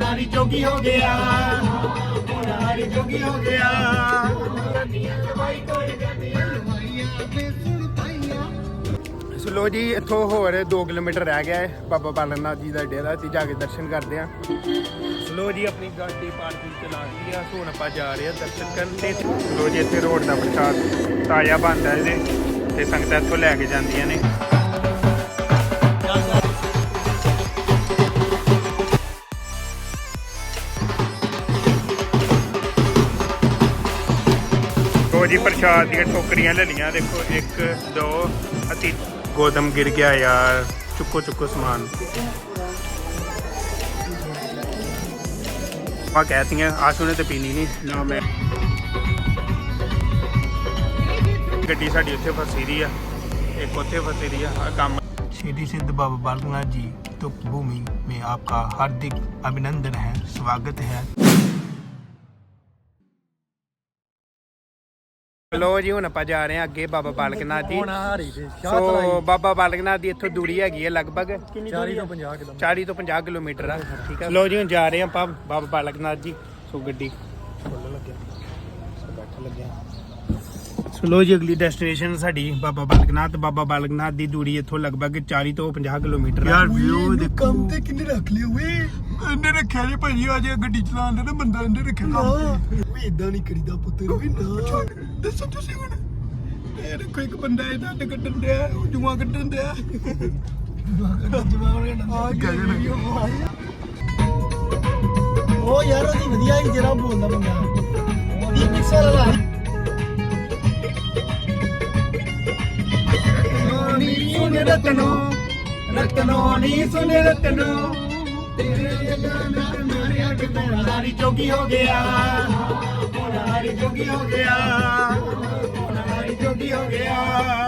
ਨਾਰੀ ਜੋਗੀ ਹੋ ਗਿਆ ਨਾਰੀ ਜੋਗੀ ਹੋ ਗਿਆ। ਸੋ ਜੀ, ਇੱਥੋਂ ਹੋਰ 2 ਕਿਲੋਮੀਟਰ ਰਹਿ ਗਿਆ ਹੈ, ਬਾਬਾ ਬਾਲਕ ਨਾਥ ਜੀ ਦਾ ਡੇਰਾ ਤੇ ਜਾ ਕੇ ਦਰਸ਼ਨ ਕਰਦੇ ਆ ਸਲੋ ਜੀ, ਆਪਣੀ ਗੱਡੀ ਪਾਰਕਿੰਗ ਤੇ ਲਾ ਦਿੱਤੀ ਆ, ਹੁਣ ਆਪਾਂ ਜਾ ਰਹੇ ਆ ਦਰਸ਼ਨ ਕਰਨ ਤੇ। ਸਲੋ ਜੀ, ਇੱਥੇ ਰੋਡ ਦਾ ਪ੍ਰਸ਼ਾਦ ਤਾਜ਼ਾ ਬਣਦਾ ਇਹਦੇ, ਤੇ ਸੰਗਤਾਂ ਇੱਥੋਂ ਲੈ ਕੇ ਜਾਂਦੀਆਂ ਨੇ। ਲੋ ਜੀ ਪ੍ਰਸ਼ਾਦ ਦੀਆਂ ਟੋਕਰੀਆਂ ਲੈ ਲਈਆਂ ਦੇਖੋ 1 2 ਅਤੀ ਗੋਦਮ ਗਿਰ ਗਿਆ ਯਾਰ ਚੁੱਕੋ ਚੁੱਕੋ ਸਮਾਨ ਆ ਕਹਤੀਆਂ ਆਸੂ ਨੇ ਤੇ ਪੀਣੀ ਨਹੀਂ ਨਾ ਮੈਂ ਗੱਡੀ ਸਾਡੀ ਉੱਥੇ ਫਸੀ ਰਹੀ ਆ ਇੱਕ ਉੱਥੇ ਫਸੀ ਰਹੀ ਆ ਆਹ ਕੰਮ श्री सिद्ध बाबा बालकनाथ जी तुप भूमि में आपका हार्दिक अभिनंदन है स्वागत है ਲੋ ਜੀ ਹੁਣ ਆਪਾਂ ਜਾ ਰਹੇ ਹਾਂ ਅੱਗੇ ਬਾਬਾ ਬਾਲਕ ਨਾਥ ਜੀ। ਸੋ ਬਾਬਾ ਬਾਲਕ ਨਾਥ ਦੀ ਇੱਥੋਂ ਦੂਰੀ ਹੈਗੀ ਹੈ ਲਗਭਗ ਕਿੰਨੀ 40 ਦੂਰੀ ਤੋਂ ਹੈ? 50 ਕਿਲੋਮੀਟਰ। 40 ਤੋਂ 50 ਕਿਲੋਮੀਟਰ ਆ। ਠੀਕ ਹੈ ਲੋ ਜੀ ਹੁਣ ਜਾ ਰਹੇ ਹਾਂ ਆਪਾਂ ਬਾਬਾ ਬਾਲਕ ਨਾਥ ਜੀ। ਸੋ ਗੱਡੀ। ਖੋਲ੍ਹਣ ਲੱਗਿਆ ਸੋ ਬੈਠਣ ਲੱਗਿਆ ਸੋ ਲੋ ਜੀ ਅਗਲੀ ਡੈਸਟੀਨੇਸ਼ਨ ਸਾਡੀ ਬਾਬਾ ਬਾਲਕ ਨਾਥ ਬਾਬਾ ਬਾਲਕ ਨਾਥ ਦੀ ਦੂਰੀ ਇੱਥੋਂ ਲਗਭਗ 40 ਤੋਂ 50 ਕਿਲੋਮੀਟਰ ਆ ਵਿਊ ਦੇਖੋ। ਕੰਮ ਤੇ ਕਿੰਨੇ ਰੱਖ ਲਿਆ ਓਏ। ਇਹਨੇ ਰੱਖਿਆ ਜੀ ਭਾਜੀ ਆ ਜੇ ਗੱਡੀ ਚਲਾਉਣ ਦੇ ਨਾ ਬੰਦਾ ਇਹਨੇ ਰੱਖਿਆ ਓਏ ਇਦਾਂ ਨਹੀਂ ਕਰੀਦਾ ਪੁੱਤਰ ਵੀ ਨਾ। ਦੱਸੋ ਤੁਸੀਂ ਹੁਣ। ਇਹ ਦੇਖੋ ਇੱਕ ਬੰਦਾ ਇਹਦਾ ਤੇ ਕੱਢਣ ਦਿਆ ਉਹ ਜੂਆਂ ਕੱਢਣ ਦਿਆ ਆ ਉਹ ਯਾਰ ਉਹਦੀ ਵਧੀਆ ਹੀ ਜਿਹੜਾ ਬੋਲਦਾ ਬੰਦਾ। ਉਹਦੀ ਪਿਕਸਲ ਰਤਨੋ ਨੀ ਸੁਣ ਰਤਨੋ। ਤੇਰੇ ਜਗ੍ਹਾ ਮਾਰਿਆ ਕਿ ਨਾਰੀ ਜੋਗੀ ਹੋ ਗਿਆ। ਨਾਰੀ ਜੋਗੀ ਹੋ ਗਿਆ। ਨਾਰੀ ਜੋਗੀ ਹੋ ਗਿਆ।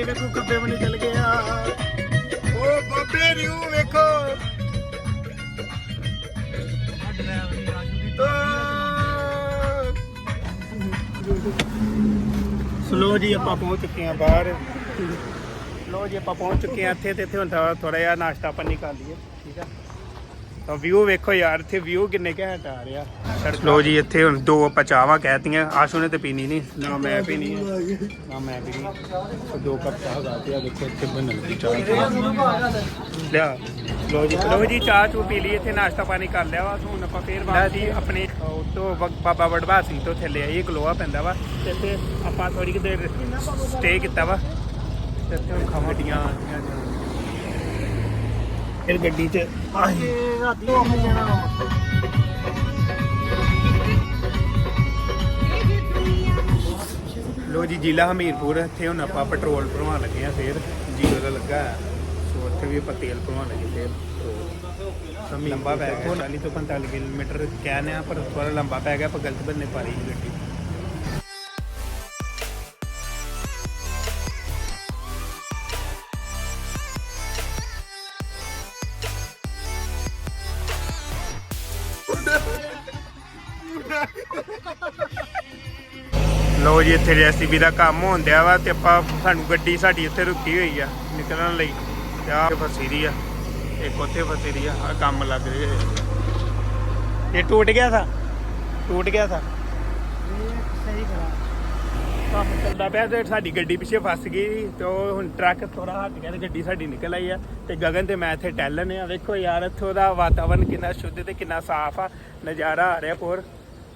ਬੰਦੇ ਵੇਖੋ ਖੱਬੇ ਬਣੇ ਚਲ ਗਿਆ ਓ ਬਾਬੇ ਰਿਊ ਵੇਖੋ। ਸਲੋ ਜੀ ਆਪਾਂ ਪਹੁੰਚ ਚੁੱਕੇ ਆ ਬਾਹਰ। ਲੋ ਜੀ ਆਪਾਂ ਪਹੁੰਚ ਚੁੱਕੇ ਆ ਇੱਥੇ ਤੇ ਇੱਥੇ ਹੁਣ ਥੋੜਾ ਜਿਹਾ ਨਾਸ਼ਤਾ ਪਾਣੀ ਕਰ ਲਈਏ ਠੀਕ ਆ। ਤਾਂ ਵਿਊ ਵੇਖੋ ਯਾਰ ਇੱਥੇ ਵਿਊ ਕਿੰਨੇ ਘੈਂਟ ਆ ਰਿਹਾ ਲੋ ਜੀ ਇੱਥੇ ਹੁਣ ਦੋ ਆਪਾਂ ਚਾਹਾਂ ਕਹਿਤੀਆਂ ਆਸ਼ੂ ਨੇ ਤੇ ਪੀਣੀ ਨਹੀਂ ਨਾ ਮੈਂ ਪੀਣੀ ਹੈ ਨਾ ਮੈਂ ਪੀਣੀ। ਸੋ ਦੋ ਕੱਪ ਚਾਹ ਦਾ ਤੇ ਆ ਦੇਖੋ ਇੱਥੇ ਬਣਨ ਦੀ ਚਾਹ ਲਿਆ। ਲੋ ਜੀ ਲੋ ਜੀ ਚਾਹ ਚੂ ਪੀ ਲਈ ਇੱਥੇ ਨਾਸ਼ਤਾ ਪਾਣੀ ਕਰ ਲਿਆ ਵਾ। ਹੁਣ ਆਪਾਂ ਫੇਰ ਜੀ ਆਪਣੇ ਉਤੋਂ ਬਾਬਾ ਵਡਵਾ ਸਿੰਘ ਤੋਂ ਥੱਲੇ ਆਈ ਗਲੋਆ ਪੈਂਦਾ ਵਾ। ਤੇ ਇੱਥੇ ਆਪਾਂ ਥੋੜੀ ਕਿ ਦੇਰ ਸਟੇ ਕੀਤਾ ਵਾ। ਤੇ ਇੱਥੇ ਹੁਣ ਖਾਵਾਂ ਫਿਰ ਗੱਡੀ 'ਚ ਆਹੀ ਰਾਤੀ ਹੋ ਜਾਣਾ ਜੀ ਜ਼ਿਲ੍ਹਾ ਹਮੀਰਪੁਰ ਇੱਥੇ ਹੁਣ ਆਪਾਂ ਪੈਟਰੋਲ ਭਰਵਾਉਣ ਲੱਗੇ ਆ ਫੇਰ। ਜੀਰੋ ਦਾ ਲੱਗਾ ਹੈ। ਸੋ ਇੱਥੇ ਵੀ ਆਪਾਂ ਤੇਲ ਭਰਵਾਉਣ ਲੱਗੇ ਫੇਰ। ਪੈਟਰੋਲ ਲੰਬਾ ਪੈ ਗਿਆ 40 ਤੋਂ 45 ਕਿਲੋਮੀਟਰ ਕਹਿੰਦੇ ਆ ਪਰ ਥੋੜਾ ਲੰਬਾ ਪੈ ਗਿਆ ਪਰ ਗਲਤ ਬੰਨੇ ਪਾ ਜੀ ਗੱਡੀ। ਲੋ ਜੀ, ਇੱਥੇ ਜੈਸੀਬੀ ਦਾ ਕੰਮ ਹੁੰਦਿਆ ਵਾ ਤੇ ਆਪਾਂ ਸਾਨੂੰ ਗੱਡੀ ਸਾਡੀ ਉੱਥੇ ਰੁਕੀ ਹੋਈ ਆ ਨਿਕਲਣ ਲਈ। ਤੇ ਆਹ ਫਸੀ ਰਹੀ ਆ, ਇੱਕ ਉੱਥੇ ਫਸੀ ਰਹੀ ਆ ਆ ਕੰਮ ਲੱਗ ਰਿਹਾ ਇਹ। ਟੁੱਟ ਗਿਆ ਥਾ ਟੁੱਟ ਗਿਆ ਥਾ ਸਹੀ ਕਰਾ ਕੰਮ ਚੱਲਦਾ ਪਿਆ ਤੇ ਸਾਡੀ ਗੱਡੀ ਪਿੱਛੇ ਫਸ ਗਈ ਤੇ ਉਹ ਹੁਣ ਟਰੱਕ ਥੋੜਾ ਹਟ ਗਿਆ ਤੇ ਗੱਡੀ ਸਾਡੀ ਨਿਕਲ ਆਈ ਆ। ਤੇ ਗਗਨ ਤੇ ਮੈਂ ਇੱਥੇ ਟੈਲਨ ਆ ਵੇਖੋ ਯਾਰ, ਇੱਥੋਂ ਦਾ ਵਾਤਾਵਰਨ ਕਿੰਨਾ ਸ਼ੁੱਧ ਤੇ ਕਿੰਨਾ ਸਾਫ਼ ਆ। ਨਜ਼ਾਰਾ ਆ ਰਿਹਾ ਪੂਰ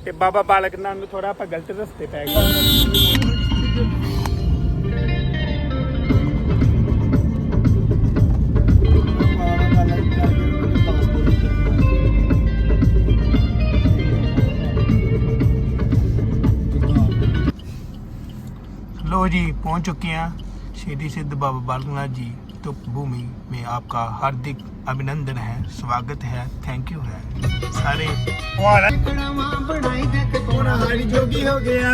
ਤੇ ਬਾਬਾ ਬਾਲਕ ਨਾਮ ਨੂੰ ਥੋੜਾ ਆਪਾਂ ਗਲਤ ਰਸਤੇ ਪੈ ਗਏ। ਲੋ ਜੀ, ਪਹੁੰਚ ਚੁੱਕੇ ਆ ਸ਼ੇਰੀ ਸਿੱਧ ਬਾਬਾ ਬਾਲਕ ਨਾਥ ਜੀ। यूट्यूब भूमि में आपका हार्दिक अभिनंदन है स्वागत है थैंक यू है सारे बनाई जोगी हो गया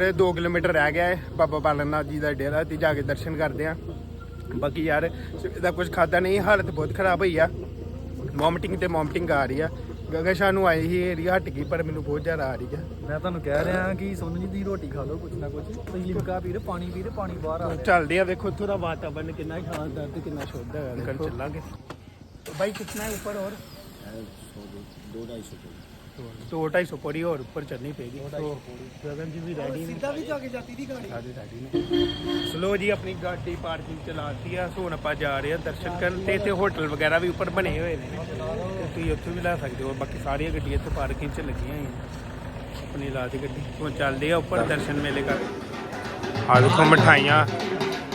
ਗੁਰਦੁਆਰੇ 2 ਕਿਲੋਮੀਟਰ ਰਹਿ ਗਿਆ ਹੈ ਬਾਬਾ ਬਾਲਨਾਥ ਜੀ ਦਾ ਡੇਰਾ ਤੇ ਜਾ ਕੇ ਦਰਸ਼ਨ ਕਰਦੇ ਆ ਬਾਕੀ ਯਾਰ ਦਾ ਕੁਝ ਖਾਦਾ ਨਹੀਂ ਹਾਲਤ ਬਹੁਤ ਖਰਾਬ ਹੋਈ ਆ। ਵੋਮਟਿੰਗ ਤੇ ਮੌਮਟਿੰਗ ਆ ਰਹੀ ਆ। ਗਗਾ ਸ਼ਾਹ ਨੂੰ ਆਈ ਹੀ ਏਰੀਆ ਹਟ ਗਈ ਪਰ ਮੈਨੂੰ ਬਹੁਤ ਜ਼ਿਆਦਾ ਆ ਰਹੀ ਆ। ਮੈਂ ਤੁਹਾਨੂੰ ਕਹਿ ਰਿਹਾ ਕਿ ਸੋਨੂ ਜੀ ਦੀ ਰੋਟੀ ਖਾ ਲਓ ਕੁਝ ਨਾ ਕੁਝ ਤੁਸੀਂ ਲਿਮਕਾ ਪੀ ਪਾਣੀ ਪੀ ਪਾਣੀ ਬਾਹਰ ਆ ਚੱਲਦੇ ਆ ਵੇਖੋ। ਦਾ ਵਾਤਾਵਰਨ ਕਿੰਨਾ ਸ਼ਾਨਦਾਰ ਤੇ ਕਿੰਨਾ ਸ਼ੁੱਧ ਹੈ। ਅੰਕਲ ਚੱਲਾਂਗੇ। ਬਾਈ ਕਿੰਨਾ ਹੈ ਉੱਪਰ ਹੋਰ? 2 250 तो ढाई सौ पौड़ी और ऊपर चढ़नी पड़ेगी तो गगन जी भी रेडी सीधा भी जाके जाती थी गाड़ी सारी रेडी ने स्लो जी अपनी गाड़ी पार्किंग ਚਲਾਤੀ ਆ। ਹੁਣ ਆਪਾਂ ਜਾ ਰਹੇ ਆ ਦਰਸ਼ਨ ਕਰਨ ਤੇ ਇੱਥੇ ਹੋਟਲ ਵਗੈਰਾ ਵੀ ਉੱਪਰ ਬਣੇ ਹੋਏ ਨੇ। ਤੇ ਤੁਸੀਂ ਉੱਥੋਂ ਵੀ ਲੈ ਸਕਦੇ ਹੋ। ਬਾਕੀ ਸਾਰੀਆਂ ਗੱਡੀਆਂ ਇੱਥੇ ਪਾਰਕਿੰਗ 'ਚ ਲੱਗੀਆਂ ਹੋਈਆਂ ਆਪਣੀ ਲਾ ਲਾਤੀ ਗੱਡੀ। ਹੁਣ ਚੱਲਦੇ ਆ ਉੱਪਰ ਦਰਸ਼ਨ ਮੇਲੇ ਕਰ। ਆ ਦੇਖੋ ਮਠਾਈਆਂ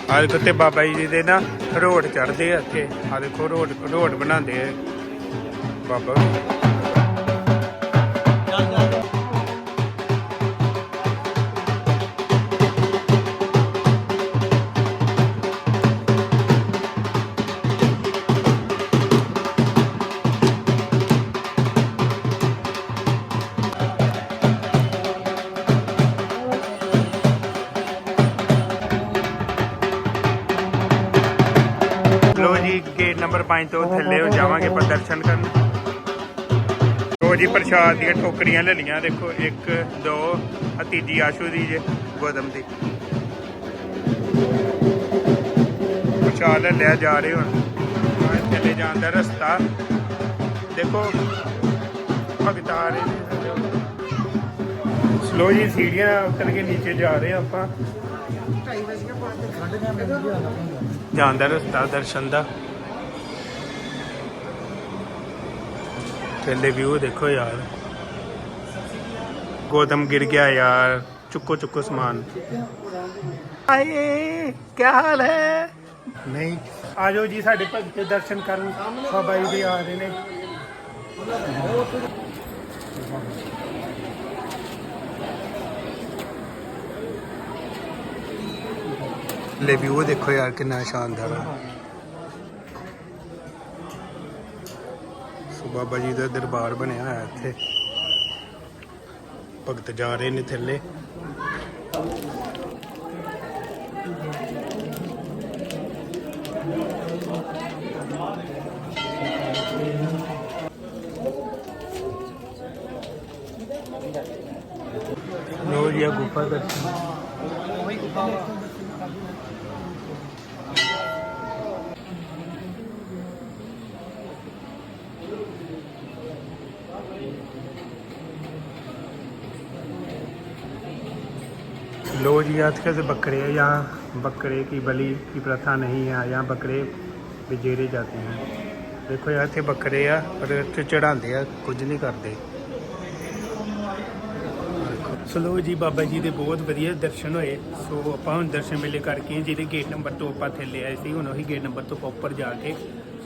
ਆ ਦੇਖੋ ਤੇ ਬਾਬਾ ਜੀ ਦੇ ਨਾ ਰੋਡ ਚੜਦੇ ਆ ਇੱਥੇ। ਆ ਦੇਖੋ ਰੋਡ ਰੋਡ ਬਣਾਉਂਦੇ ਆ। ਬਾਬਾ ਨੰਬਰ 5 ਤੋਂ ਥੱਲੇ ਹੋ ਜਾਵਾਂਗੇ ਪਰ ਦਰਸ਼ਨ ਕਰਨ। ਲੋ ਜੀ ਪ੍ਰਸ਼ਾਦ ਦੀਆਂ ਠੋਕਰੀਆਂ ਲੈ ਲਈਆਂ ਦੇਖੋ 1 2 ਆ ਤੀਜੀ ਆਸ਼ੂ ਦੀ ਜੇ ਗੋਦਮ ਦੀ। ਪ੍ਰਸ਼ਾਦ ਲੈ ਲਿਆ ਜਾ ਰਹੇ ਹੁਣ। ਚੱਲੇ ਜਾਣ ਦਾ ਰਸਤਾ। ਦੇਖੋ ਭਗਤ ਰਹੇ ਸਲੋ ਜੀ ਸੀੜੀਆਂ ਉਤਰ ਕੇ ਨੀਚੇ ਜਾ ਰਹੇ ਆਪਾਂ। ਖੰਡ ਜਾਂ ਮੈਨੂੰ ਵੀ ਆਣਾ ਪੈਂਦਾ ਜਾਣ ਦਾ ਰਸਤਾ ਦਰਸ਼ਨ ਦਾ। ਥੱਲੇ ਵਿਊ ਦੇਖੋ ਯਾਰ ਗੋਦਮ ਗਿਰ ਗਿਆ ਯਾਰ ਚੁੱਕੋ ਚੁੱਕੋ ਸਮਾਨ ਆਏ ਕੀ ਹਾਲ ਹੈ ਨਹੀਂ ਆਜੋ ਜੀ ਸਾਡੇ ਭਗਤ ਦੇ ਦਰਸ਼ਨ ਕਰਨ ਬਾਬਾ ਜੀ ਦੇ ਆ ਰਹੇ ਨੇ ਲੈ ਵਿਊ ਦੇਖੋ ਯਾਰ ਕਿੰਨਾ ਸ਼ਾਨਦਾਰ ਹੈ ਬਾਬਾ ਜੀ ਦਾ ਦਰਬਾਰ ਬਣਿਆ ਹੋਇਆ ਇੱਥੇ। ਭਗਤ ਜਾ ਰਹੇ ਨੇ ਥੱਲੇ। ਲੋ ਜੀ, ਆ ਗੁਫਾ ਦਰਸ਼ਨ। ਉਹੀ ਗੁਫਾ लो जी आजकल से बकरे यहाँ बकरे की बलि की प्रथा नहीं है यहाँ बकरे बिजेरे जाते हैं ਦੇਖੋ ਯਾਰ ਇੱਥੇ ਬੱਕਰੇ ਆ ਪਰ ਇੱਥੇ ਚੜਾਉਂਦੇ ਆ ਕੁਝ ਨਹੀਂ ਕਰਦੇ ਸਲੋ ਜੀ ਬਾਬਾ ਜੀ ਦੇ ਬਹੁਤ ਵਧੀਆ ਦਰਸ਼ਨ ਹੋਏ ਸੋ ਆਪਾਂ ਹੁਣ ਦਰਸ਼ਨ ਮੇਲੇ ਕਰਕੇ ਜਿਹਦੇ ਗੇਟ ਨੰਬਰ ਤੋਂ ਆਪਾਂ ਥੱਲੇ ਆਏ ਸੀ ਹੁਣ ਉਹੀ ਗੇਟ ਨੰਬਰ ਤੋਂ ਆਪਾਂ ਉੱਪਰ ਜਾ ਕੇ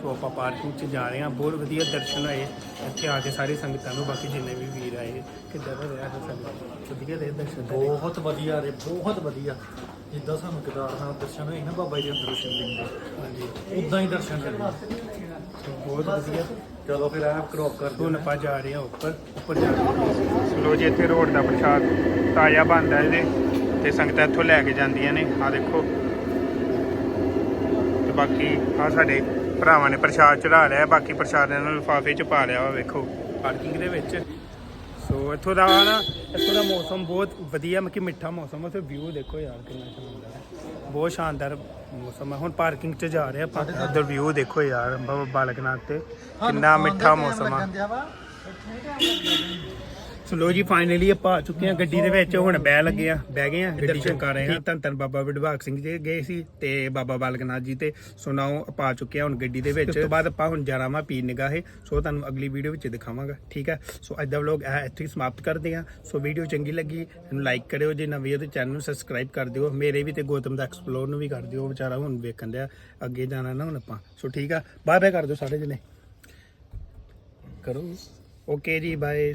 ਸੋ ਆਪਾਂ ਪਾਰਕਿੰਗ 'ਚ ਜਾ ਰਹੇ ਹਾਂ। ਬਹੁਤ ਵਧੀਆ ਦਰਸ਼ਨ ਹੋਏ। ਇੱਥੇ ਆ ਕੇ ਸਾਰੀ ਸੰਗਤਾਂ ਨੂੰ ਬਾਕੀ ਜਿੰਨੇ ਵੀ ਵੀਰ ਆਏ ਕਿੱਦਾਂ ਦਾ ਰਿਹਾ ਸੰਗਤ? ਵਧੀਆ ਰਹੇ ਦਰਸ਼ਨ ਤੁਹਾਡੇ? ਬਹੁਤ ਵਧੀਆ ਰੇ ਬਹੁਤ ਵਧੀਆ। ਜਿੱਦਾਂ ਸਾਨੂੰ ਕੇਦਾਰਨਾਥ ਦਰਸ਼ਨ ਹੋਏ ਨਾ ਬਾਬਾ ਜੀ ਦੇ ਦਰਸ਼ਨ ਹਾਂਜੀ। ਉਦਾਂ ਹੀ ਦਰਸ਼ਨ ਕਰਨਾ ਸੋ ਬਹੁਤ ਵਧੀਆ। ਚਲੋ ਫਿਰ ਆ ਕ੍ਰੋਪ ਕਰ ਹੁਣ ਆਪਾਂ ਜਾ ਰਹੇ ਹਾਂ ਉੱਪਰ ਉੱਪਰ ਜਾ ਕੇ। ਚਲੋ ਜੀ ਇੱਥੇ ਰੋਡ ਦਾ ਪ੍ਰਸ਼ਾਦ ਤਾਜ਼ਾ ਬਣਦਾ ਇਹਦੇ। ਤੇ ਸੰਗਤਾਂ ਇੱਥੋਂ ਲੈ ਕੇ ਜਾਂਦੀਆਂ ਨੇ। ਆ ਦੇਖੋ। ਤੇ ਬਾਕੀ ਆ ਸਾਡੇ ਭਰਾਵਾਂ ਨੇ ਪ੍ਰਸ਼ਾਦ ਚੜਾ ਲਿਆ ਬਾਕੀ ਪ੍ਰਸ਼ਾਦ ਇਹਨਾਂ ਨੂੰ ਲਿਫਾਫੇ 'ਚ ਪਾ ਲਿਆ ਵਾ ਵੇਖੋ। ਪਾਰਕਿੰਗ ਦੇ ਵਿੱਚ। ਸੋ ਇੱਥੋਂ ਦਾ ਨਾ ਇੱਥੋਂ ਦਾ ਮੌਸਮ ਬਹੁਤ ਵਧੀਆ ਮਤਲਬ ਕਿ ਮਿੱਠਾ ਮੌਸਮ ਹੈ ਤੇ ਵਿਊ ਦੇਖੋ ਯਾਰ ਕਿੰਨਾ ਸ਼ਾਨਦਾਰ ਹੈ। ਬਹੁਤ ਸ਼ਾਨਦਾਰ ਮੌਸਮ ਹੈ ਹੁਣ ਪਾਰਕਿੰਗ 'ਚ ਜਾ ਰਹੇ ਆਪਾਂ। ਉਧਰ ਵਿਊ ਦੇਖੋ ਯਾਰ ਬਾਬਾ ਬਾਲਕਨਾਥ ਤੇ। ਕਿੰਨਾ ਮਿੱਠਾ ਮੌਸਮ ਆ। ਸੋ ਲੋ ਜੀ ਫਾਈਨਲੀ ਆਪਾਂ ਆ ਚੁੱਕੇ ਹਾਂ ਗੱਡੀ ਦੇ ਵਿੱਚ। ਹੁਣ ਬਹਿ ਲੱਗੇ ਆ ਬਹਿ ਗਏ ਆ ਚ ਕਰ ਰਹੇ ਹਾਂ। ਧੰਨ ਧੰਨ ਬਾਬਾ ਵਿਡਭਾਗ ਸਿੰਘ ਜੀ ਗਏ ਸੀ ਤੇ ਬਾਬਾ ਬਾਲਕਨਾਥ ਜੀ ਤੇ। ਸੁਣਾਓ ਆਪਾਂ ਆ ਚੁੱਕੇ ਹਾਂ ਹੁਣ ਗੱਡੀ ਦੇ ਵਿੱਚ। ਉਸ ਤੋਂ ਬਾਅਦ ਆਪਾਂ ਹੁਣ ਜਾਣਾ ਵਾ ਪੀਰ ਨਿਗਾਹੇ ਸੋ ਤੁਹਾਨੂੰ ਅਗਲੀ ਵੀਡੀਓ ਵਿੱਚ ਦਿਖਾਵਾਂਗਾ ਠੀਕ ਹੈ? ਸੋ ਅੱਜ ਦਾ ਵਲੌਗ ਇਹ ਇੱਥੇ ਹੀ ਸਮਾਪਤ ਕਰਦੇ ਹਾਂ। ਸੋ ਵੀਡੀਓ ਚੰਗੀ ਲੱਗੀ ਇਹਨੂੰ ਲਾਈਕ ਕਰਿਓ। ਜੇ ਨਵੇਂ ਹੋ ਤੇ ਚੈਨਲ ਨੂੰ ਸਬਸਕ੍ਰਾਈਬ ਕਰ ਦਿਓ। ਮੇਰੇ ਵੀ ਤੇ ਗੌਤਮ ਦਾ ਐਕਸਪਲੋਰ ਨੂੰ ਵੀ ਕਰ ਦਿਓ। ਵਿਚਾਰਾ ਹੁਣ ਵੇਖਣ ਦਿਆ ਅੱਗੇ ਜਾਣਾ ਨਾ ਹੁਣ ਆਪਾਂ। ਸੋ ਠੀਕ ਆ ਬਾਏ ਬਾਏ ਕਰ ਦਿਓ ਸਾਰੇ ਜਣੇ। ਕਰੋ। ਓਕੇ ਜੀ ਬਾਏ